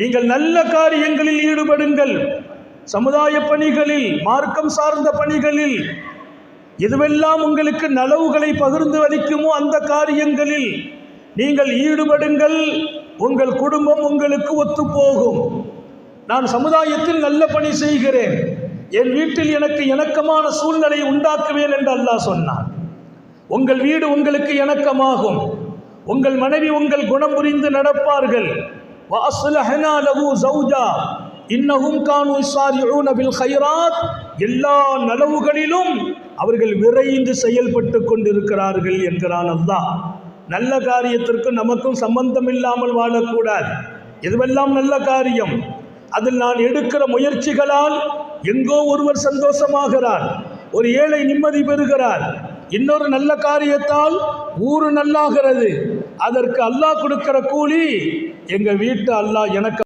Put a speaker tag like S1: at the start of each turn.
S1: நீங்கள் நல்ல காரியங்களில் ஈடுபடுங்கள். சமுதாய பணிகளில் மார்க்கம் சார்ந்த பணிகளில் எதுவெல்லாம் உங்களுக்கு நலவுகளை பகிர்ந்து அளிக்குமோ அந்த காரியங்களில் நீங்கள் ஈடுபடுங்கள். உங்கள் குடும்பம் உங்களுக்கு ஒத்துப்போகும். நான் சமுதாயத்தில் நல்ல பணி செய்கிறேன். என் வீட்டில் எனக்கு இணக்கமான சூழ்நிலை உண்டாக்குவேன் என்று அல்லாஹ் சொன்னான். உங்கள் வீடு உங்களுக்கு இணக்கமாகும். உங்கள் மனைவி உங்கள் குணம் புரிந்து நடப்பார்கள். வாசுலஹனா லகு சௌஜா இன்னகும் கானு இசாரியூன பில் ஹைராத் எல்லா நலவுகளிலும் அவர்கள் விரைந்து செயல்பட்டு கொண்டிருக்கிறார்கள் என்கிறான் அல்லாஹ். நல்ல காரியத்திற்கு நமக்கும் சம்பந்தம் இல்லாமல் வாழக்கூடாது. எதுவெல்லாம் நல்ல காரியம். அதில் நான் எடுக்கிற முயற்சிகளால் எங்கோ ஒருவர் சந்தோஷமாகிறார். ஒரு ஏழை நிம்மதி பெறுகிறார். இன்னொரு நல்ல காரியத்தால் ஊரு நல்லாகிறது. அதற்கு அல்லாஹ் கொடுக்கிற கூலி எங்க வீட்டு அல்லாஹ் எனக்கு